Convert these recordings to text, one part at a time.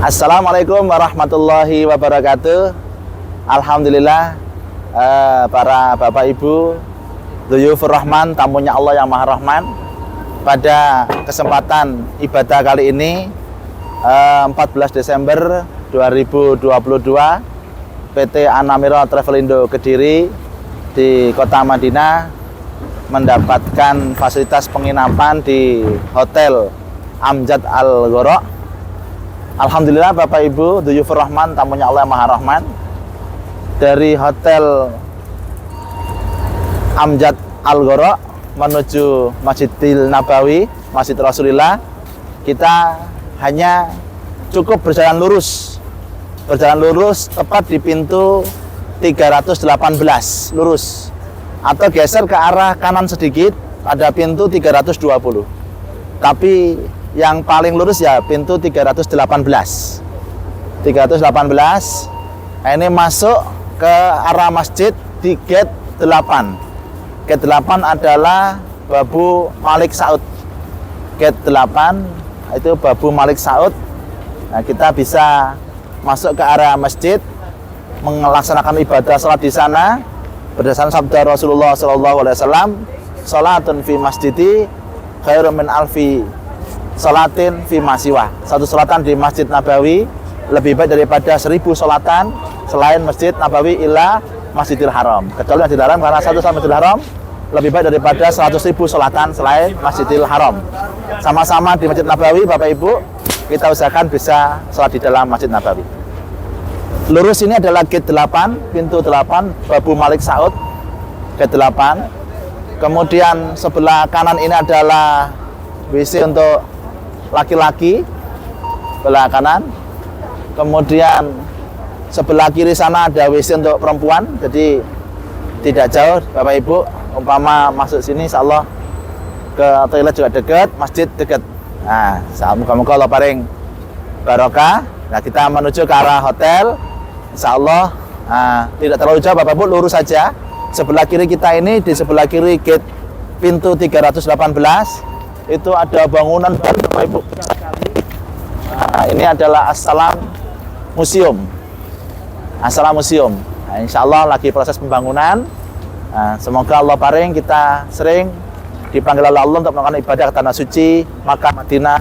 Assalamualaikum warahmatullahi wabarakatuh. Alhamdulillah eh, para bapak ibu, Duyufur Rahman, tamunya Allah yang Maha Rahman. Pada kesempatan ibadah kali ini, eh, 14 Desember 2022, PT Anamiro Travelindo Kediri di Kota Madinah mendapatkan fasilitas penginapan di Hotel Amjad Al Ghora. Alhamdulillah Bapak Ibu, Duyufur Rahman, tamunya Allah Maha Rahman dari Hotel Amjad Al Ghora menuju Masjidil Nabawi, Masjid Rasulullah. Kita hanya cukup berjalan lurus. Berjalan lurus tepat di pintu 318 lurus atau geser ke arah kanan sedikit ada pintu 320 tapi yang paling lurus ya pintu 318 318 nah, ini masuk ke arah masjid di gate 8 gate 8 adalah Babu Malik Saud. Gate 8 itu Babu Malik Saud. Nah kita bisa masuk ke area masjid melaksanakan ibadah sholat di sana. Berdasarkan sabda Rasulullah Wasallam salatun fi masjidi khairum min alfi salatin fi masiwa satu salatan di Masjid Nabawi lebih baik daripada seribu salatan selain Masjid Nabawi ila Masjidil Haram. Kecuali Masjidil Haram karena satu sama Masjidil Haram lebih baik daripada 100 ribu salatan selain Masjidil Haram. Sama-sama di Masjid Nabawi Bapak Ibu kita usahakan bisa sholat di dalam Masjid Nabawi. Lurus ini adalah gate 8 pintu 8 Babu Malik Saud gate 8 kemudian sebelah kanan ini adalah WC untuk laki-laki sebelah kanan. Kemudian sebelah kiri sana ada WC untuk perempuan jadi tidak jauh Bapak Ibu. Umpama masuk sini Insya Allah ke toilet juga dekat masjid dekat. Nah semoga-moga Allah paling barokah. Nah kita menuju ke arah hotel. Insya Allah nah, tidak terlalu jauh Bapak Ibu lurus saja. Sebelah kiri kita ini di sebelah kiri gate pintu 318 itu ada bangunan baru Bapak Ibu. Nah, ini adalah Assalam Museum. Assalam Museum. Nah, Insya Allah lagi proses pembangunan. Nah, semoga Allah paring kita sering dipanggil oleh Allah untuk melakukan ibadah ke tanah suci maka Madinah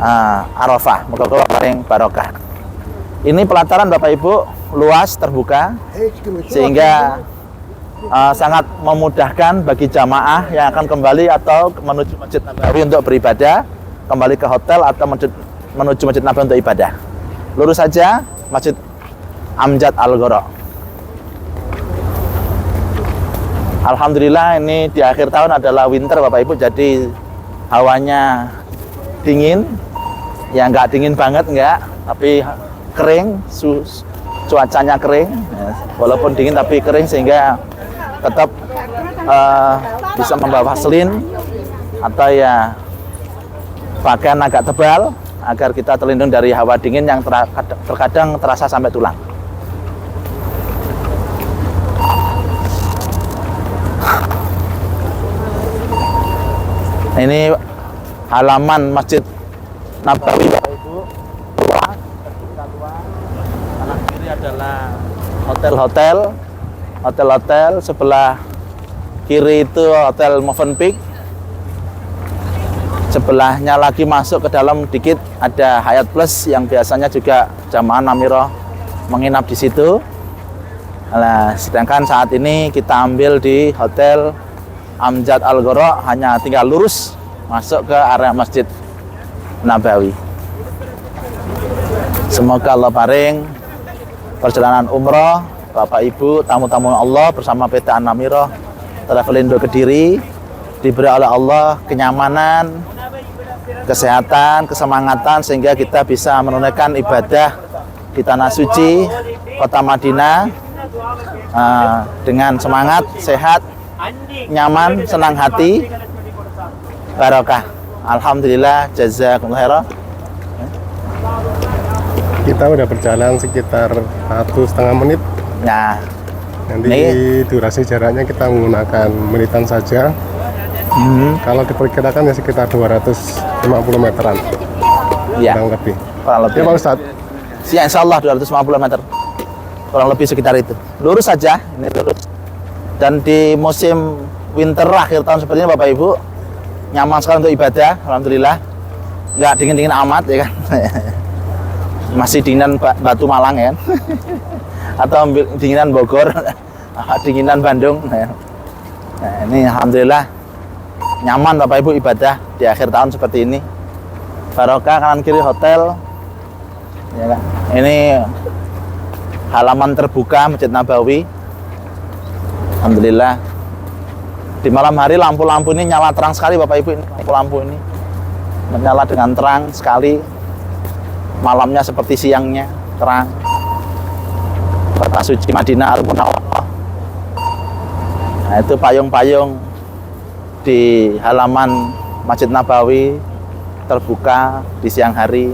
uh, Arafah. Moga Allah paring barokah. Ini pelataran Bapak Ibu luas terbuka sehingga uh, sangat memudahkan bagi jamaah yang akan kembali atau menuju Masjid Nabawi untuk beribadah, kembali ke hotel atau menuju, Masjid Nabawi untuk ibadah. Lurus saja Masjid Amjad Al. Alhamdulillah ini di akhir tahun adalah winter Bapak Ibu jadi hawanya dingin ya nggak dingin banget nggak tapi kering su, cuacanya kering walaupun dingin tapi kering sehingga tetap uh, bisa membawa vaselin atau ya pakaian agak tebal agar kita terlindung dari hawa dingin yang ter terkadang terasa sampai tulang. Ini halaman Masjid Nabawi. Kanan kiri adalah hotel-hotel hotel-hotel sebelah kiri itu hotel Movenpick sebelahnya lagi masuk ke dalam dikit ada Hayat Plus yang biasanya juga jamaah Namiro menginap di situ. Nah, sedangkan saat ini kita ambil di hotel Amjad Al Ghora hanya tinggal lurus masuk ke area Masjid Nabawi. Semoga Allah paring perjalanan umroh Bapak Ibu, tamu-tamu Allah bersama PT Anamiro Travelindo Kediri diberi oleh Allah kenyamanan, kesehatan, kesemangatan sehingga kita bisa menunaikan ibadah di tanah suci kota Madinah uh, dengan semangat, sehat, nyaman, senang hati, barokah. Alhamdulillah, jazakumullah khairan. Kita udah berjalan sekitar satu setengah menit Nah, Nanti Ini- durasi jaraknya kita menggunakan menitan saja. hmm, Kalau diperkirakan ya sekitar 250 meteran. Iya. kurang lebih. kurang lebih. Ya Pak Ustadz, Ya, insya Allah 250 meter. Kurang lebih sekitar itu. Lurus saja, ini lurus. Dan di musim winter akhir tahun seperti ini Bapak Ibu, nyaman sekali untuk ibadah, Alhamdulillah. Nggak dingin-dingin amat ya kan. Masih dinginan Ba- Batu Malang ya kan. Atau ambil- dinginan Bogor, dinginan Bandung. ya. Nah, ini Alhamdulillah nyaman Bapak Ibu ibadah di akhir tahun seperti ini. Barokah kanan kiri hotel, ya kan? Ini halaman terbuka Masjid Nabawi. Alhamdulillah. Di malam hari lampu-lampu ini nyala terang sekali Bapak Ibu ini lampu-lampu ini menyala dengan terang sekali. Malamnya seperti siangnya terang. Kota suci Madinah Al Munawwarah. Nah, itu payung-payung di halaman Masjid Nabawi terbuka di siang hari.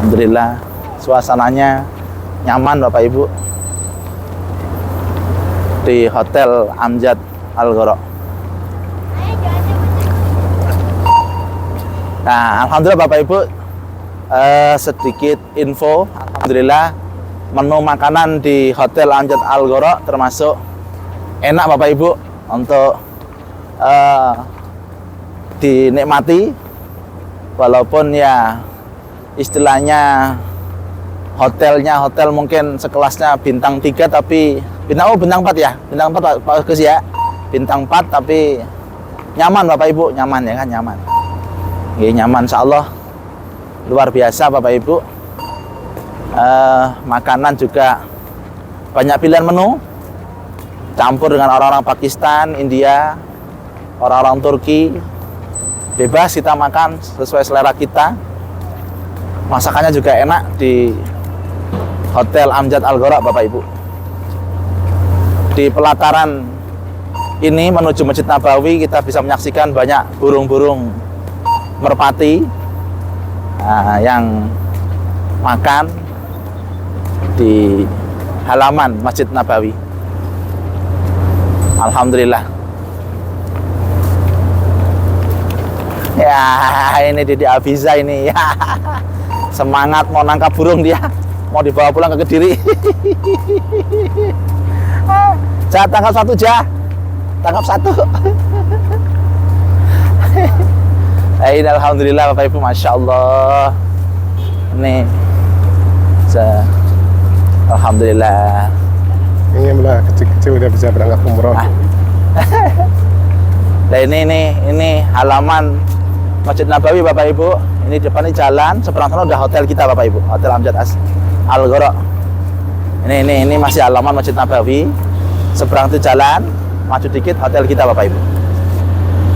Alhamdulillah suasananya nyaman Bapak Ibu di Hotel Amjad Al Ghara. Nah, alhamdulillah Bapak Ibu eh, sedikit info. Alhamdulillah menu makanan di Hotel Amjad Al Ghara termasuk enak Bapak Ibu untuk eh, dinikmati. Walaupun ya istilahnya hotelnya hotel mungkin sekelasnya bintang 3 tapi bintang oh bintang 4 ya? Bintang 4 Pak, Agus ya? Bintang 4 tapi nyaman Bapak Ibu nyaman ya kan? Nyaman. Iya nyaman Insya Allah luar biasa Bapak Ibu. Eh, makanan juga banyak pilihan menu. Campur dengan orang-orang Pakistan India orang-orang Turki. Bebas kita makan sesuai selera kita. Masakannya juga enak di Hotel Amjad Al Ghara Bapak Ibu. Di pelataran ini menuju Masjid Nabawi kita bisa menyaksikan banyak burung-burung merpati ah, yang makan di halaman Masjid Nabawi Alhamdulillah Ya, ini Didi Afiza ini. Ya. Semangat mau nangkap burung dia. Mau dibawa pulang ke Kediri. Jah, tangkap satu, Jah. Tangkap satu. Eh, ini Alhamdulillah Bapak Ibu, Masya Allah. Ini. Alhamdulillah. Alhamdulillah kecil-kecil udah bisa berangkat umroh. Ah. Nah ini ini ini halaman Masjid Nabawi Bapak Ibu. Ini depan ini jalan, seberang sana udah hotel kita Bapak Ibu, Hotel Amjad As Al Ghara. Ini ini ini masih halaman Masjid Nabawi. Seberang itu jalan, maju dikit hotel kita Bapak Ibu.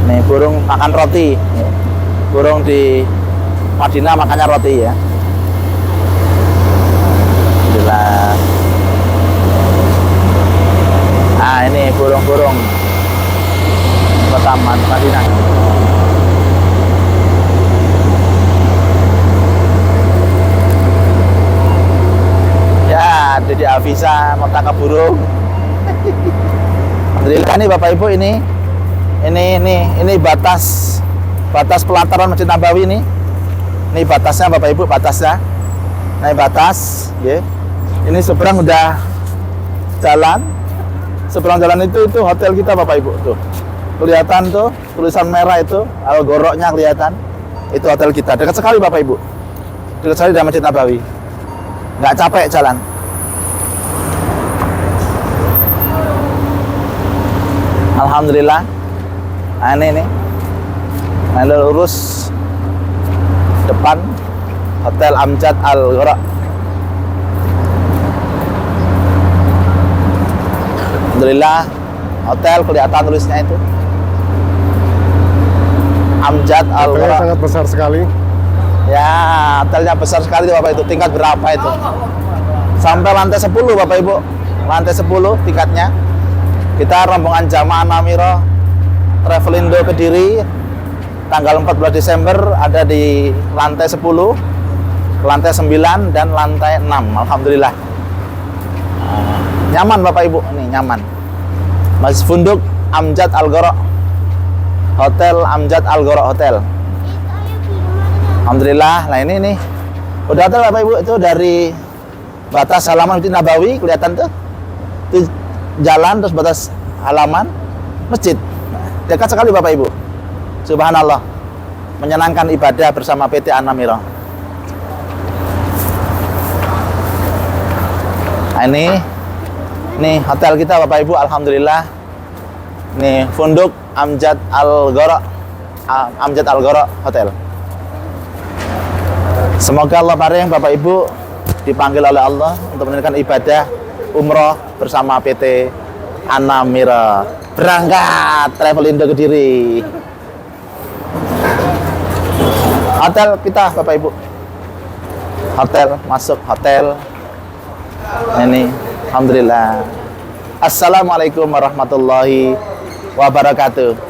Nih burung makan roti. ya. Burung di Madinah makannya roti ya. Alhamdulillah. Nah ini burung-burung Mad- Madinah. Ya, Dede Afisa mau tangkap burung. Alhamdulillah nih Bapak Ibu ini ini ini ini batas batas pelataran Masjid Nabawi ini. Ini batasnya Bapak Ibu batasnya. Ini batas, ya. Ini seberang udah jalan. Seberang jalan itu itu hotel kita Bapak Ibu tuh. Kelihatan tuh tulisan merah itu, al goroknya kelihatan. Itu hotel kita. Dekat sekali Bapak Ibu. Dekat sekali dari Masjid Nabawi. Nggak capek jalan. Alhamdulillah. Ini nih. Ini lurus depan Hotel Amjad Al Ghara. Alhamdulillah hotel kelihatan tulisnya itu. Amjad Al Hotelnya Ghara. sangat besar sekali. Ya, hotelnya besar sekali Bapak itu. Tingkat berapa itu? Sampai lantai 10 Bapak Ibu. Lantai 10 tingkatnya. Kita rombongan jamaah Namiro Travelindo Kediri tanggal 14 Desember ada di lantai 10, lantai 9 dan lantai 6. Alhamdulillah. Ah, nyaman Bapak Ibu, ini nyaman. Masjid Funduk Amjad Al Ghara. Hotel Amjad Al Ghara Hotel. Alhamdulillah. Nah ini nih. Udah tahu Bapak Ibu itu dari batas halaman Masjid Nabawi kelihatan tuh. Itu jalan terus batas halaman masjid. Dekat sekali Bapak Ibu. Subhanallah. Menyenangkan ibadah bersama PT Anamira. Nah, ini nih hotel kita Bapak Ibu alhamdulillah. Nih Funduk Amjad Al Goro Amjad Al Goro Hotel. Semoga Allah paring Bapak Ibu dipanggil oleh Allah untuk menunaikan ibadah umroh bersama PT Anamira. Berangkat Travelindo Kediri. Hotel kita Bapak Ibu. Hotel masuk hotel. Ini alhamdulillah. Assalamualaikum warahmatullahi wabarakatuh.